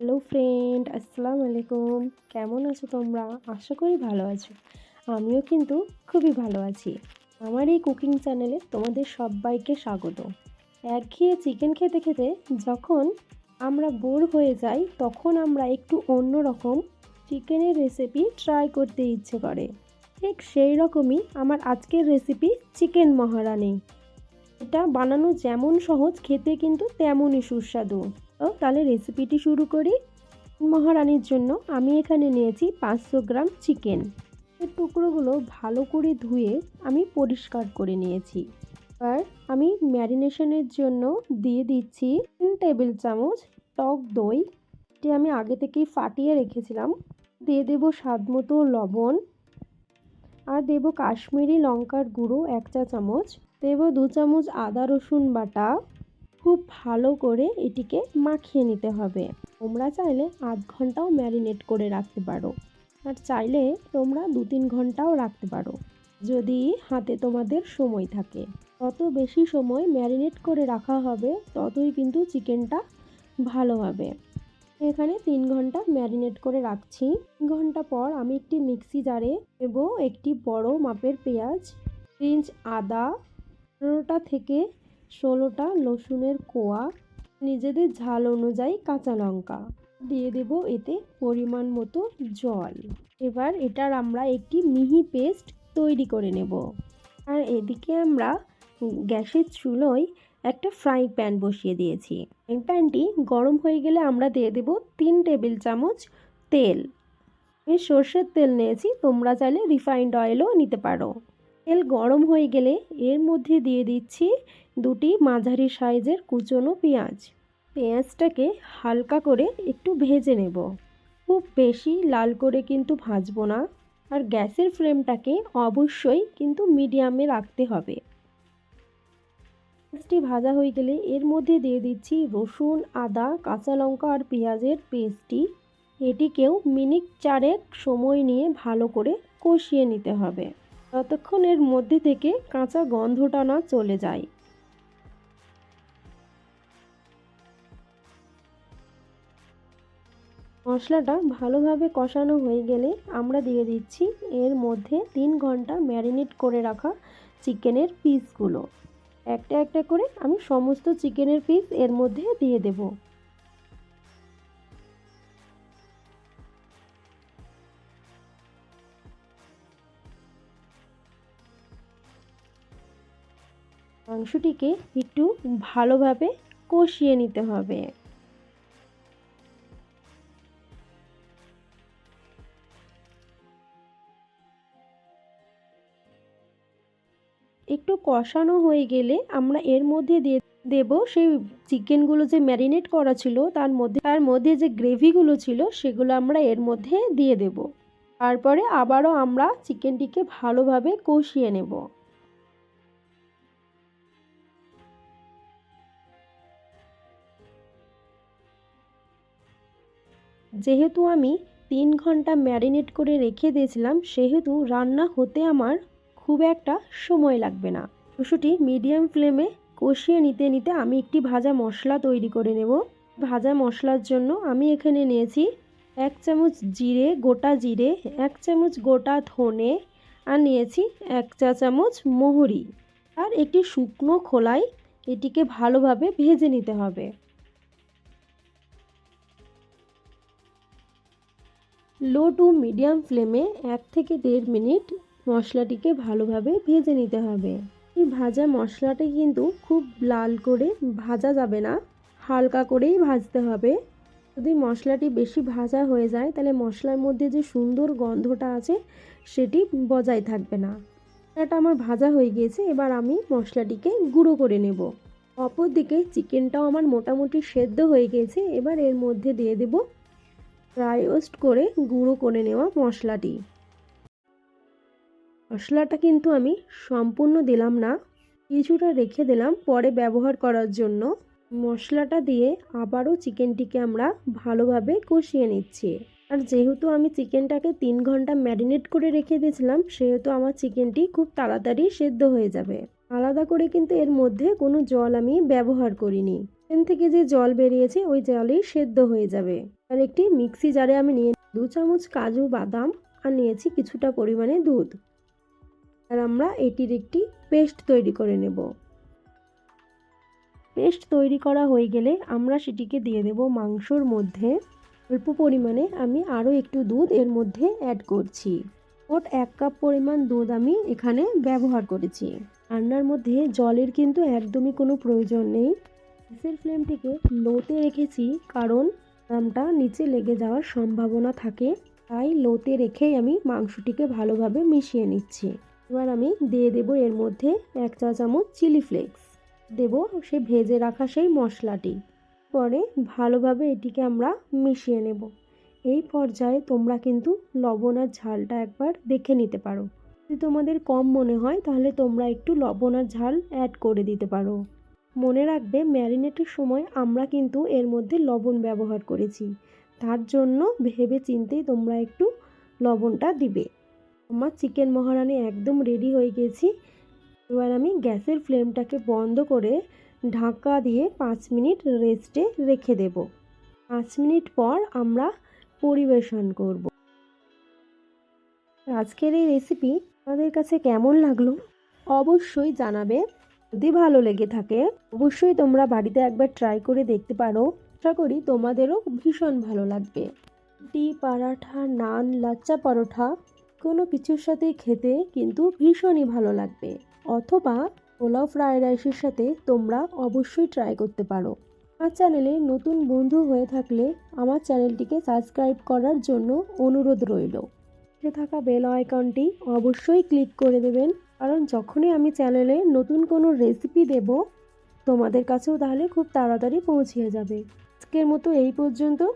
Hello friend, আসসালামু আলাইকুম। কেমন আছো তোমরা? আশা করি ভালো আছো। আমিও কিন্তু খুবই ভালো আছি। আমার এই কুকিং চ্যানেলে তোমাদের সবাইকে স্বাগত। একঘেয়ে চিকেন খেতে খেতে যখন আমরা বোর হয়ে যাই, তখন আমরা একটু অন্য রকম চিকেনের রেসিপি ট্রাই করতে ইচ্ছে করে। ঠিক সেই রকমই আমার আজকের রেসিপি চিকেন মহারানি। এটা বানানো যেমন সহজ, খেতে কিন্তু তেমনই সুস্বাদু। তাহলে রেসিপিটি শুরু করি। মহারানির জন্য আমি এখানে নিয়েছি পাঁচশো গ্রাম চিকেন এর টুকরোগুলো ভালো করে ধুয়ে আমি পরিষ্কার করে নিয়েছি। এবার আমি ম্যারিনেশনের জন্য দিয়ে দিচ্ছি তিন টেবিল চামচ টক দই। এটি আমি আগে থেকেই ফাটিয়ে রেখেছিলাম। দিয়ে দেব স্বাদ মতো লবণ। আর দেব কাশ্মীরি লঙ্কার গুঁড়ো এক চা চামচ। দেব দু চামচ আদা রসুন বাটা। খুব ভালো করে এটিকে মাখিয়ে নিতে হবে। তোমরা চাইলে আধ ঘন্টাও ম্যারিনেট করে রাখতে পারো। আর চাইলে তোমরা দু তিন ঘন্টাও রাখতে পারো, যদি হাতে তোমাদের সময় থাকে। তত বেশি সময় ম্যারিনেট করে রাখা হবে, ততই কিন্তু চিকেনটা ভালো হবে। এখানে তিন ঘণ্টা ম্যারিনেট করে রাখছি। তিন ঘণ্টা পর আমি একটি মিক্সি জারে দেব একটি বড় মাপের পেঁয়াজ ইঞ্চ আদা, পনেরোটা থেকে ষোলোটা রসুনের কোয়া, নিজেদের ঝাল অনুযায়ী কাঁচা লঙ্কা। দিয়ে দেব এতে পরিমাণ মতো জল। এবার এটার আমরা একটি মিহি পেস্ট তৈরি করে নেব। আর এদিকে আমরা গ্যাসের চুলোয় একটা ফ্রাই প্যান বসিয়ে দিয়েছি। ফ্রাই প্যানটি গরম হয়ে গেলে আমরা দিয়ে দেব তিন টেবিল চামচ তেল। আমি সর্ষের তেল নিয়েছি, তোমরা চাইলে রিফাইন্ড অয়েলও নিতে পারো। তেল গরম হয়ে গেলে এর মধ্যে দিয়ে দিচ্ছি দুটি মাঝারি সাইজের কুচনো পেঁয়াজ। পেঁয়াজটাকে হালকা করে একটু ভেজে নেব। খুব বেশি লাল করে কিন্তু ভাজবো না আর গ্যাসের ফ্লেমটাকে অবশ্যই কিন্তু মিডিয়ামে রাখতে হবে। পেঁয়াজটি ভাজা হয়ে গেলে এর মধ্যে দিয়ে দিচ্ছি রসুন, আদা, কাঁচা লঙ্কা আর পেঁয়াজের পেস্টটি। এটিকেও মিনিট চারেক সময় নিয়ে ভালো করে কষিয়ে নিতে হবে। ততক্ষণ এর মধ্যে থেকে কাঁচা গন্ধটা না চলে যায়। মশলাটা ভালোভাবে কষানো হয়ে গেলে আমরা দিয়ে দিচ্ছি এর মধ্যে তিন ঘণ্টা ম্যারিনেট করে রাখা চিকেনের পিসগুলো। একটা একটা করে আমি সমস্ত চিকেনের পিস এর মধ্যে দিয়ে দেব। মাংসটিকে একটু ভালোভাবে কষিয়ে নিতে হবে। একটু কষানো হয়ে গেলে আমরা এর মধ্যে দিয়ে দেব সেই চিকেনগুলো যে ম্যারিনেট করা ছিল, তার মধ্যে তার মধ্যে যে গ্রেভিগুলো ছিল, সেগুলো আমরা এর মধ্যে দিয়ে দেব। তারপরে আবারও আমরা চিকেনটিকে ভালোভাবে কষিয়ে নেব। যেহেতু আমি তিন ঘণ্টা ম্যারিনেট করে রেখে দিয়েছিলাম, সেহেতু রান্না হতে আমার খুব একটা সময় লাগবে না। মাংসটি মিডিয়াম ফ্লেমে কষিয়ে নিতে নিতে আমি একটি ভাজা মশলা তৈরি করে নেব। ভাজা মশলার জন্য আমি এখানে নিয়েছি এক চামচ জিরে, গোটা জিরে, এক চামচ গোটা ধনে আর নিয়েছি এক চা চামচ মোহরি। আর একটি শুকনো খোলায় এটিকে ভালোভাবে ভেজে নিতে হবে। লো টু মিডিয়াম ফ্লেমে এক থেকে দেড় মিনিট মশলাটিকে ভালোভাবে ভেজে নিতে হবে। এই ভাজা মশলাটি কিন্তু খুব লাল করে ভাজা যাবে না, হালকা করেই ভাজতে হবে। যদি মশলাটি বেশি ভাজা হয়ে যায়, তাহলে মশলার মধ্যে যে সুন্দর গন্ধটা আছে, সেটি বজায় থাকবে না। এটা আমার ভাজা হয়ে গিয়েছে, এবার আমি মশলাটিকে গুঁড়ো করে নেব। অপরদিকে চিকেনটাও আমার মোটামুটি সেদ্ধ হয়ে গিয়েছে, এবার এর মধ্যে দিয়ে দেব ফ্রাই রোস্ট করে গুঁড়ো করে নেওয়া মশলাটি। মশলাটা কিন্তু আমি সম্পূর্ণ দিলাম না, কিছুটা রেখে দিলাম পরে ব্যবহার করার জন্য। মশলাটা দিয়ে আবারও চিকেনটিকে আমরা ভালোভাবে কষিয়ে নিচ্ছি। আর যেহেতু আমি চিকেনটাকে তিন ঘণ্টা ম্যারিনেট করে রেখে দিয়েছিলাম, সেহেতু আমার চিকেনটি খুব তাড়াতাড়ি সেদ্ধ হয়ে যাবে। আলাদা করে কিন্তু এর মধ্যে কোনো জল আমি ব্যবহার করিনি। এখান থেকে যে জল বেরিয়েছে, ওই জলেই সেদ্ধ হয়ে যাবে। আর একটি মিক্সি জারে আমি নিয়ে দু চামচ কাজু বাদাম আর নিয়েছি কিছুটা পরিমাণে দুধ। আর আমরা এটির একটি পেস্ট তৈরি করে নেব। পেস্ট তৈরি করা হয়ে গেলে আমরা সেটিকে দিয়ে দেব মাংসর মধ্যে। অল্প পরিমাণে আমি আরও একটু দুধ এর মধ্যে অ্যাড করছি। মোট এক কাপ পরিমাণ দুধ আমি এখানে ব্যবহার করেছি। রান্নার মধ্যে জলের কিন্তু একদমই কোনো প্রয়োজন নেই। গ্যাসের ফ্লেমটিকে লোতে রেখেছি কারণ আমটা নিচে লেগে যাওয়ার সম্ভাবনা থাকে। তাই লোতে রেখেই আমি মাংসটিকে ভালোভাবে মিশিয়ে নিচ্ছি। এবার আমি দিয়ে দেব এর মধ্যে এক চা চামচ চিলি ফ্লেক্স। দেব সে ভেজে রাখা সেই মশলাটি। পরে ভালোভাবে এটিকে আমরা মিশিয়ে নেব। এই পর্যায়ে তোমরা কিন্তু লবণ আর ঝালটা একবার দেখে নিতে পারো। যদি তোমাদের কম মনে হয়, তাহলে তোমরা একটু লবণ আর ঝাল অ্যাড করে দিতে পারো। মনে রাখবে ম্যারিনেটের সময় আমরা কিন্তু এর মধ্যে লবণ ব্যবহার করেছি। তার জন্য ভেবে চিন্তেই তোমরা একটু লবণটা দিবে। আমার চিকেন মহারানি একদম রেডি হয়ে গেছি। এবার আমি গ্যাসের ফ্লেমটাকে বন্ধ করে ঢাকা দিয়ে পাঁচ মিনিট রেস্টে রেখে দেব। পাঁচ মিনিট পর আমরা পরিবেশন করব। আজকের এই রেসিপি তোমাদের কাছে কেমন লাগল? অবশ্যই জানাবে। যদি ভালো লেগে থাকে, অবশ্যই তোমরা বাড়িতে একবার ট্রাই করে দেখতে পারো। আশা করি তোমাদেরও ভীষণ ভালো লাগবে। রুটি, পরাঠা, নান, লাচ্চা পরোঠা, কোনো কিছুর সাথে খেতে কিন্তু ভীষণই ভালো লাগবে। অথবা পোলাও ফ্রায়েড রাইসের সাথে তোমরা অবশ্যই ট্রাই করতে পারো। আমার চ্যানেলে নতুন বন্ধু হয়ে থাকলে আমার চ্যানেলটিকে সাবস্ক্রাইব করার জন্য অনুরোধ রইল। থাকা বেল আইকনটি অবশ্যই ক্লিক করে দেবেন। কারণ যখনই আমি চ্যানেলে নতুন কোনো রেসিপি দেব, তোমাদের কাছেও তাহলে খুব তাড়াতাড়ি পৌঁছিয়ে যাবে। আজকের মতো এই পর্যন্ত।